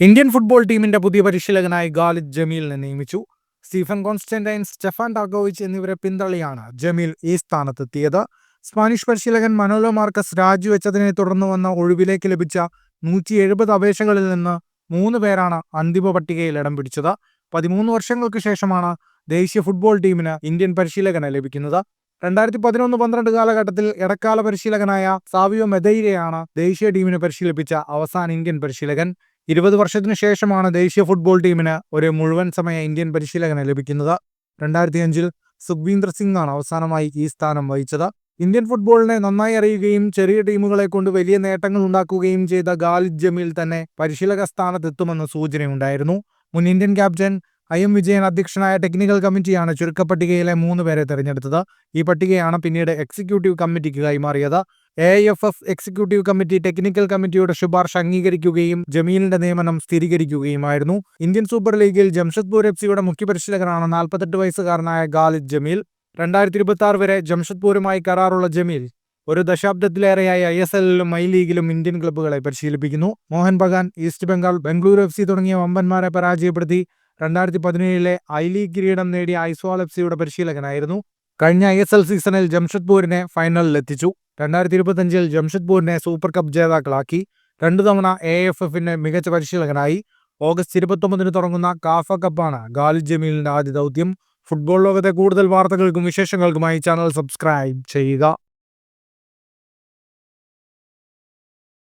Indian football ടീമിന്റെ പുതിയ പരിശീലകനായി ഗാലിദ് ജമീലിനെ നിയമിച്ചു. സ്റ്റീഫൻ കോൺസ്റ്റന്റൈൻ സ്റ്റെഫാൻ ടാഗോവിച്ച് എന്നിവരെ പിന്തള്ളിയാണ് ജമീൽ ഈ സ്ഥാനത്തെത്തിയത്. സ്പാനിഷ് പരിശീലകൻ മനോലോ മാർക്കസ് രാജിവെച്ചതിനെ തുടർന്ന് വന്ന ഒഴിവിലേക്ക് ലഭിച്ച നൂറ്റി എഴുപത് അപേക്ഷകളിൽ നിന്ന് മൂന്ന് പേരാണ് അന്തിമ പട്ടികയിൽ ഇടം പിടിച്ചത്. പതിമൂന്ന് വർഷങ്ങൾക്ക് ശേഷമാണ് ദേശീയ ഫുട്ബോൾ ടീമിന് ഇന്ത്യൻ പരിശീലകനെ ലഭിക്കുന്നത്. രണ്ടായിരത്തി പതിനൊന്ന് പന്ത്രണ്ട് കാലഘട്ടത്തിൽ ഇടക്കാല പരിശീലകനായ സാവിയോ മെദൈരയാണ് ദേശീയ ടീമിനെ പരിശീലിപ്പിച്ച അവസാന ഇന്ത്യൻ പരിശീലകൻ. ഇരുപത് വർഷത്തിനു ശേഷമാണ് ദേശീയ ഫുട്ബോൾ ടീമിന് ഒരു മുഴുവൻ സമയ ഇന്ത്യൻ പരിശീലകനെ ലഭിക്കുന്നത്. രണ്ടായിരത്തി അഞ്ചിൽ സുഖ്വീന്ദർ സിംഗ് ആണ് അവസാനമായി ഈ സ്ഥാനം വഹിച്ചത്. ഇന്ത്യൻ ഫുട്ബോളിനെ നന്നായി അറിയുകയും ചെറിയ ടീമുകളെ കൊണ്ട് വലിയ നേട്ടങ്ങൾ ഉണ്ടാക്കുകയും ചെയ്ത ഗാലിദ് ജമീൽ തന്നെ പരിശീലക സ്ഥാനത്തെത്തുമെന്ന് സൂചനയുണ്ടായിരുന്നു. മുൻ Indian captain I M Vijayan അധ്യക്ഷനായ ടെക്നിക്കൽ കമ്മിറ്റിയാണ് ചുരുക്കപ്പട്ടികയിലെ മൂന്ന് പേരെ തെരഞ്ഞെടുത്തത്. ഈ പട്ടികയാണ് പിന്നീട് എക്സിക്യൂട്ടീവ് കമ്മിറ്റിക്ക് കൈമാറിയത് A F F executive committee technical കമ്മിറ്റിയുടെ ശുപാർശ അംഗീകരിക്കുകയും ജമീലിന്റെ നിയമനം സ്ഥിരീകരിക്കുകയുമായിരുന്നു. ഇന്ത്യൻ സൂപ്പർ ലീഗിൽ ജംഷദ്പൂർ എഫ് സിയുടെ മുഖ്യപരിശീലകനാണ് നാൽപ്പത്തെട്ട് വയസ്സുകാരനായ ഗാലിദ് ജമീൽ. രണ്ടായിരത്തി ഇരുപത്തി ആറ് വരെ ജംഷദ്പൂരുമായി കരാറുള്ള ജമീൽ ഒരു ദശാബ്ദത്തിലേറെയായി ഐ എസ് എല്ലിലും ഐ ലീഗിലും ഇന്ത്യൻ ക്ലബ്ബുകളെ പരിശീലിപ്പിക്കുന്നു. Mohun Bagan east Bengal Bengaluru F C തുടങ്ങിയ വമ്പന്മാരെ പരാജയപ്പെടുത്തി രണ്ടായിരത്തി പതിനേഴിലെ ഐ ലീഗ് കിരീടം നേടിയ ഐസ്വാൾ എഫ് സിയുടെ പരിശീലകനായിരുന്നു. കഴിഞ്ഞ ഐ എസ് എൽ സീസണിൽ ജംഷഡ്പൂരിനെ ഫൈനലിലെത്തിച്ചു. രണ്ടായിരത്തി ഇരുപത്തഞ്ചിൽ ജംഷഡ്പൂരിനെ സൂപ്പർ കപ്പ് ജേതാക്കളാക്കി. രണ്ടു തവണ എ എഫ് എഫിന്റെ മികച്ച പരിശീലകനായി. ഓഗസ്റ്റ് ഇരുപത്തൊമ്പതിന് തുടങ്ങുന്ന കാഫ കപ്പാണ് ഗാലിദ് ജമീലിന്റെ ആദ്യ ദൗത്യം. ഫുട്ബോൾ ലോകത്തെ കൂടുതൽ വാർത്തകൾക്കും വിശേഷങ്ങൾക്കുമായി ചാനൽ സബ്സ്ക്രൈബ് ചെയ്യുക.